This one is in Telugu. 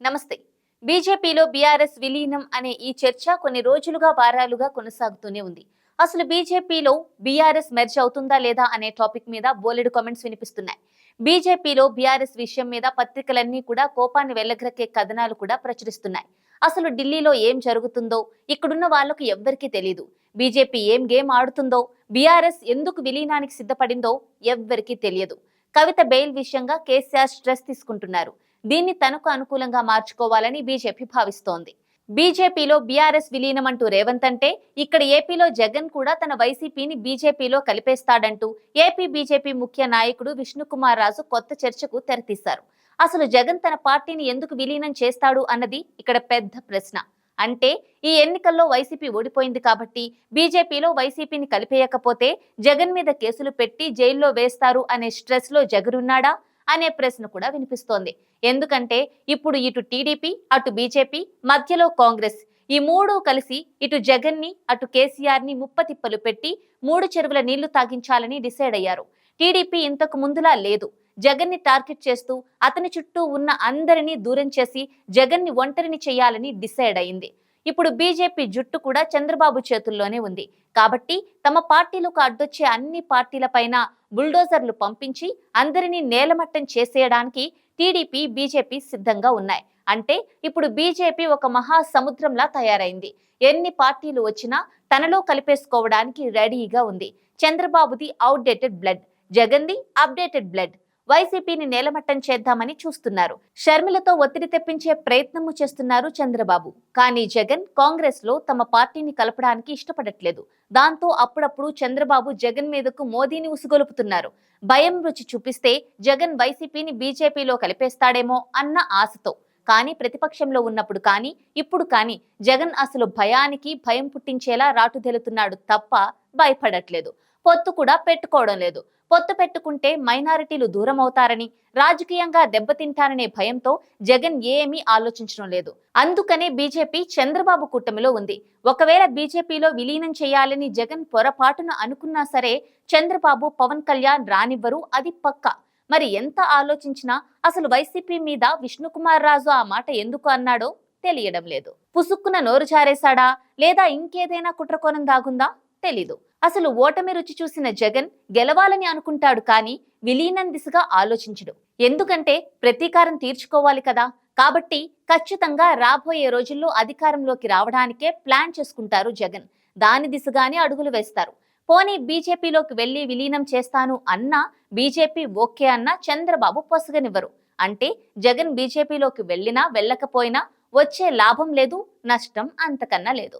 నమస్తే. బీజేపీలో బీఆర్ఎస్ విలీనం అనే ఈ చర్చ కొన్ని రోజులుగా వారాలుగా కొనసాగుతూనే ఉంది. అసలు బీజేపీలో బీఆర్ఎస్ మెర్జ్ అవుతుందా లేదా అనే టాపిక్ మీద బోలెడు కామెంట్స్ వినిపిస్తున్నాయి. బీజేపీలో బీఆర్ఎస్ విషయం మీద పత్రికలన్నీ కూడా కోపాన్ని వెల్లగ్రక్కే కథనాలు కూడా ప్రచురిస్తున్నాయి. అసలు ఢిల్లీలో ఏం జరుగుతుందో ఇక్కడున్న వాళ్ళకు ఎవ్వరికీ తెలియదు బీజేపీ ఏం గేమ్ ఆడుతుందో బీఆర్ఎస్ ఎందుకు విలీనానికి సిద్ధపడిందో ఎవ్వరికీ తెలియదు. కవిత బెయిల్ విషయంగా కేసీఆర్ స్ట్రెస్ తీసుకుంటున్నారు. దీన్ని తనకు అనుకూలంగా మార్చుకోవాలని బీజేపీ భావిస్తోంది. బీజేపీలో బీఆర్ఎస్ విలీనం అంటూ రేవంత్ అంటే ఇక్కడ ఏపీలో జగన్ కూడా తన వైసీపీని బీజేపీలో కలిపేస్తాడంటూ ఏపీ బీజేపీ ముఖ్య నాయకుడు విష్ణుకుమార్ రాజు కొత్త చర్చకు తెరతీశారు. అసలు జగన్ తన పార్టీని ఎందుకు విలీనం చేస్తాడు అన్నది ఇక్కడ పెద్ద ప్రశ్న. అంటే ఈ ఎన్నికల్లో వైసీపీ ఓడిపోయింది కాబట్టి బీజేపీలో వైసీపీని కలిపేయకపోతే జగన్ మీద కేసులు పెట్టి జైల్లో వేస్తారు అనే స్ట్రెస్లో జగనున్నాడా అనే ప్రశ్న కూడా వినిపిస్తోంది. ఎందుకంటే ఇప్పుడు ఇటు టీడీపీ అటు బీజేపీ మధ్యలో కాంగ్రెస్ ఈ మూడు కలిసి ఇటు జగన్ని అటు కేసీఆర్ని ముప్పతిప్పలు పెట్టి మూడు చెరువుల నీళ్ళు తాగించాలని డిసైడ్ అయ్యారు. టీడీపీ ఇంతకు ముందులా లేదు. జగన్ని టార్గెట్ చేస్తూ అతని చుట్టూ ఉన్న అందరినీ దూరం చేసి జగన్ని ఒంటరిని చేయాలని డిసైడ్ అయింది. ఇప్పుడు బీజేపీ జుట్టు కూడా చంద్రబాబు చేతుల్లోనే ఉంది. కాబట్టి తమ పార్టీలకు అడ్డొచ్చే అన్ని పార్టీలపైన బుల్డోజర్లు పంపించి అందరినీ నేలమట్టం చేసేయడానికి టీడీపీ బీజేపీ సిద్ధంగా ఉన్నాయి. అంటే ఇప్పుడు బీజేపీ ఒక మహా సముద్రంలా తయారైంది. ఎన్ని పార్టీలు వచ్చినా తనలో కలిపేసుకోవడానికి రెడీగా ఉంది. చంద్రబాబుది అవుట్డేటెడ్ బ్లడ్ జగన్ది అప్డేటెడ్ బ్లడ్ వైసీపీని నేలమట్టం చేద్దామని చూస్తున్నారు. షర్మిలతో ఒత్తిడి తెప్పించే ప్రయత్నము చేస్తున్నారు చంద్రబాబు. కానీ జగన్ కాంగ్రెస్లో తమ పార్టీని కలపడానికి ఇష్టపడట్లేదు. దాంతో అప్పుడప్పుడు చంద్రబాబు జగన్ మీదకు మోదీని ఉసుగొలుపుతున్నారు. భయం రుచి చూపిస్తే జగన్ వైసీపీని బీజేపీలో కలిపేస్తాడేమో అన్న ఆశతో. కానీ ప్రతిపక్షంలో ఉన్నప్పుడు కానీ ఇప్పుడు కానీ జగన్ అసలు భయానికి భయం పుట్టించేలా రాటుదేలుతున్నాడు తప్ప భయపడట్లేదు. పొత్తు కూడా పెట్టుకోవడం లేదు. పొత్తు పెట్టుకుంటే మైనారిటీలు దూరం అవుతారని రాజకీయంగా దెబ్బతింటారనే భయంతో జగన్ ఏమీ ఆలోచించడం లేదు. అందుకనే బీజేపీ చంద్రబాబు కూటమిలో ఉంది. ఒకవేళ బీజేపీలో విలీనం చేయాలని జగన్ పొరపాటున అనుకున్నా సరే చంద్రబాబు పవన్ కళ్యాణ్ రానివ్వరు అది పక్క. మరి ఎంత ఆలోచించినా అసలు వైసీపీ మీద విష్ణుకుమార్ రాజు ఆ మాట ఎందుకు అన్నాడో తెలియడం లేదు. పుసుక్కున నోరు జారేశాడా? లేదా ఇంకేదైనా కుట్రకోణం దాగుందా? తెలీదు. అసలు ఓటమి రుచి చూసిన జగన్ గెలవాలని అనుకుంటాడు కానీ విలీనం దిశగా ఆలోచించడు. ఎందుకంటే ప్రతీకారం తీర్చుకోవాలి కదా. కాబట్టి ఖచ్చితంగా రాబోయే రోజుల్లో అధికారంలోకి రావడానికే ప్లాన్ చేసుకుంటారు జగన్. దాని దిశగానే అడుగులు వేస్తారు. పోనీ బీజేపీలోకి వెళ్ళి విలీనం చేస్తాను అన్నా బీజేపీ ఓకే అన్నా చంద్రబాబు పొసగనివ్వరు. అంటే జగన్ బీజేపీలోకి వెళ్ళినా వెళ్ళకపోయినా వచ్చే లాభం లేదు నష్టం అంతకన్నా లేదు.